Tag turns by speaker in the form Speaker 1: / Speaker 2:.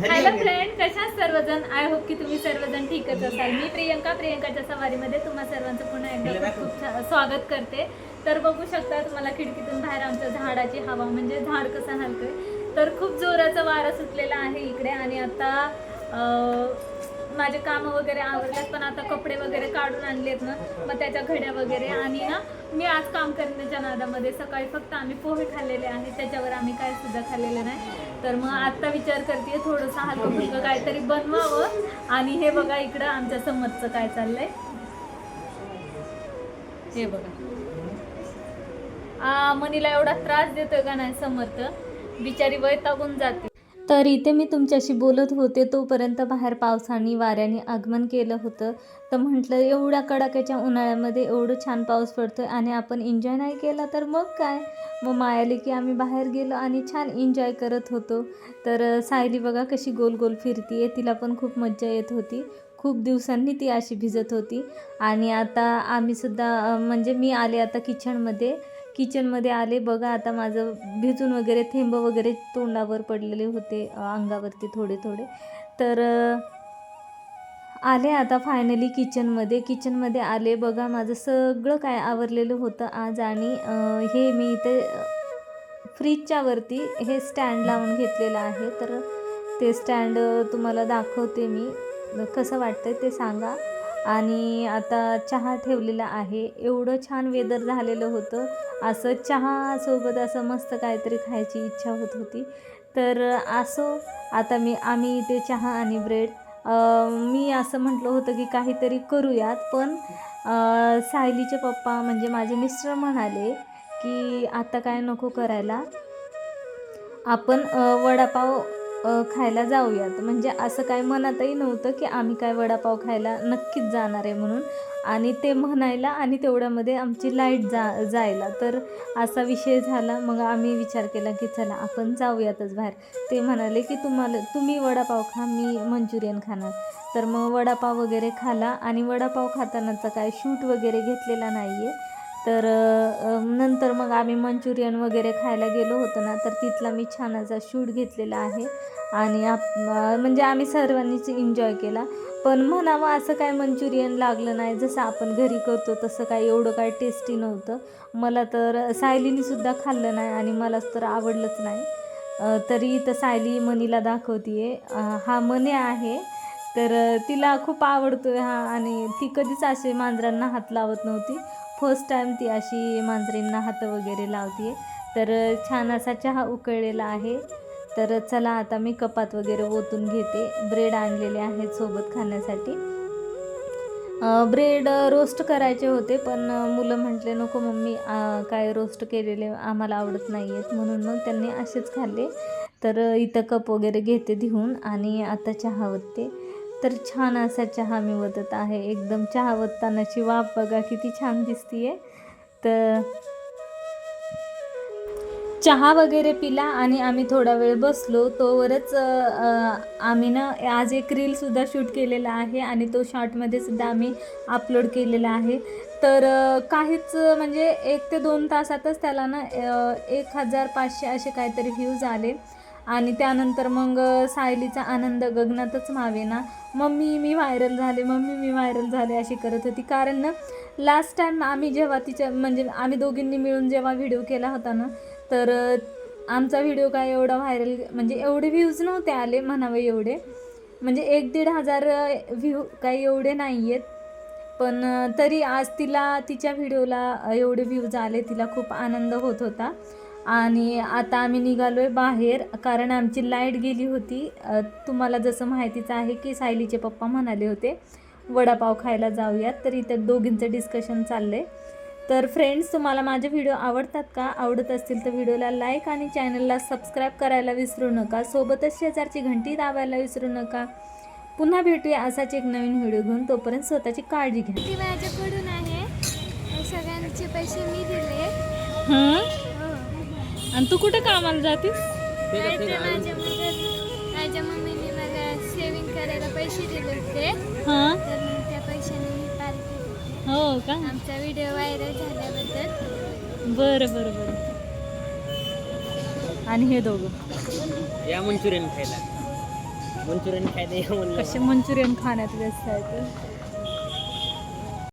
Speaker 1: Hello friend कशा सर्वजण? I hope की तुम्ही सर्वजण ठीकच असाल. मी प्रियंका प्रियंकाच्या सवारीमध्ये तुम्हा सर्वांचं पुन्हा एकदा खूप खूप स्वागत करते. तर बघू शकता तुम्हाला खिडकीतून बाहेर आमच्या झाडाची हवा म्हणजे झाड कसं हलतंय. तर खूप जोराचा वारा सुटलेला आहे इकडे आणि आता माझे कामं वगैरे आवरल्यात पण आता कपडे वगैरे काढून आणलेत ना मग त्याच्या घड्या वगैरे आणि ना मी आज काम करण्याच्या नादामध्ये सकाळी फक्त आम्ही पोहे खाल्लेले आहेत त्याच्यावर आम्ही काय सुद्धा खाल्लेलं नाही. तर मग आत्ता विचार करते थोडंसं हलकं फुलकं काहीतरी बनवावं. आणि हे बघा इकडं आमच्या समजचं काय चाललंय. हे बघा. मनीला एवढा त्रास देतोय का नाही समर्थ बिचारी वैतागून जाते. तर इथे मी तुमच्याशी बोलत होते. तोपर्यंत बाहेर पावसाने वाऱ्याने आगमन केलं होतं. तर म्हटलं एवढ्या कडाक्याच्या उन्हाळ्यामध्ये एवढं छान पाऊस पडतो आहे आणि आपण एन्जॉय नाही केला तर मग काय? मग मायाली की आम्ही बाहेर गेलो आणि छान एन्जॉय करत होतो. तर सायली बघा कशी गोल गोल फिरतीये. तिला पण खूप मज्जा येत होती. खूप दिवसांनी ती अशी भिजत होती. आणि आता आम्हीसुद्धा म्हणजे मी आले आता किचनमध्ये किचनमध्ये आले. बघा आता माझं भिजून वगैरे थेंब वगैरे तोंडावर पडलेले होते अंगावरती थोडे थोडे. तर आले आता फायनली किचनमध्ये किचनमध्ये आले. बघा माझं सगळं काय आवरलेलं होतं आज आणि हे मी इथे फ्रीजच्यावरती हे स्टँड लावून घेतलेलं आहे. तर ते स्टँड तुम्हाला दाखवते मी. कसं वाटतं ते सांगा. आणि आता चहा ठेवलेला आहे. एवढं छान वेदर झालेलं होतं. असं चहासोबत असं मस्त काहीतरी खायची इच्छा होत होती. तर असो आता मी आम्ही इथे चहा आणि ब्रेड. मी असं म्हटलं होतं की काहीतरी करूयात पण सायलीचे पप्पा म्हणजे माझे मिस्टर म्हणाले की आता काय नको करायला. आपण वडापाव खायला जाऊयात. म्हणजे असं काय मनातही नव्हतं की आम्ही काय वडापाव खायला नक्कीच जाणार आहे म्हणून. आणि ते म्हणायला आणि तेवढ्यामध्ये आमची लाइट जा जायला. तर असा विषय झाला. मग आम्ही विचार केला की चला आपण जाऊयातच बाहेर. ते म्हणाले की तुम्हाला तुम्ही वडापाव खा मी मंचुरियन खाणार. तर मग वडापाव वगैरे खाला आणि वडापाव खातानाचा काय शूट वगैरे घेतलेला नाही आहे तर नंतर मग आम्ही मंचुरियन वगैरे खायला गेलो होतो ना तर तिथला मी छान असा शूट घेतलेला आहे. आणि आप म्हणजे आम्ही सर्वांनीच एन्जॉय केला. पण म्हणावं असं काय मंचुरियन लागलं नाही. जसं आपण घरी करतो तसं काय एवढं काय टेस्टी नव्हतं. मला तर सायलीनीसुद्धा खाल्लं नाही आणि मलाच तर आवडलंच नाही. तरी तर सायली मनीला दाखवतीये. हा मने आहे. तर तिला खूप आवडतो आहे हा आणि ती कधीच असे मांजरांना हात लावत नव्हती. फर्स्ट टाईम ती अशी मांजरींना हात वगैरे लावते तर छान असा चहा उकळलेला आहे. तर चला आता मी कपात वगैरे ओतून घेते. ब्रेड आणलेले आहेत सोबत खाण्यासाठी. ब्रेड रोस्ट करायचे होते पण मुलं म्हटले नको मम्मी काय रोस्ट केलेले आम्हाला आवडत नाही आहेत म्हणून मग त्यांनी असेच खाल्ले. तर इथं कप वगैरे घेते धुवून आणि आता चहा वतते तर छान असा चहा मी वतत आहे. एकदम चहा ओततानाची वाफ बघा किती छान दिसतीये. तर चहा वगैरे पिला आणि आम्ही थोडा वेळ बसलो. तोवरच आम्ही ना आज एक रीलसुद्धा शूट केलेला आहे आणि तो शॉर्टमध्ये सुद्धा आम्ही अपलोड केलेला आहे. तर काहीच म्हणजे एक ते दोन तासातच त्याला ना एक हजार पाचशे असे काहीतरी व्ह्यूज आले. आणि त्यानंतर मग सायलीचा आनंद गगनातच मावेना मम्मी मी व्हायरल झाले मम्मी मी व्हायरल झाले अशी करत होती. कारण ना लास्ट टाईम आम्ही जेव्हा तिच्या म्हणजे आम्ही दोघींनी मिळून जेव्हा व्हिडिओ केला होता ना तर आमचा व्हिडिओ काय एवढा व्हायरल म्हणजे एवढे व्ह्यूज नव्हते आले म्हणावे एवढे. म्हणजे एक दीड हजार व्ह्यू काही एवढे नाही आहेत पण तरी आज तिला तिच्या व्हिडिओला एवढे व्ह्यूज आले तिला खूप आनंद होत होता. आणि आता आम्ही निघालो आहे बाहेर कारण आमची लाइट गेली होती. तुम्हाला जसं माहितीच आहे की सायलीचे पप्पा म्हणाले होते वडापाव खायला जाऊयात. तर इथं दोघींचं डिस्कशन चाललं आहे तर फ्रेंड्स तुम्हाला माझे व्हिडिओ आवडतात का? आवडत असतील तर व्हिडिओला लाईक आणि चॅनलला सबस्क्राईब करायला विसरू नका. सोबतच शेजारची घंटी दाबायला विसरू नका. पुन्हा भेटूया असाच एक नवीन व्हिडिओ घेऊन. तोपर्यंत स्वतःची काळजी घ्या.
Speaker 2: ती माझ्याकडून आहे. हे सगळ्यांचे पैसे मी दिले.
Speaker 1: हं? आणि तू कुठे कामाला जातीस?
Speaker 2: नाही तर माझ्या मदत माझ्या मम्मीने मला सेविंग करायला पैसे दिले होते.
Speaker 1: हां?
Speaker 2: तर
Speaker 1: हो का?
Speaker 2: आमचा व्हिडिओ व्हायरल झाल्याबद्दल.
Speaker 1: बरं बरं बरं. आणि हे दोघं?
Speaker 3: या मंचुरियन खायला. मंचुरियन खायला या म्हणलं.
Speaker 1: कसे मंचुरियन खाण्यात व्यस्त आहेत?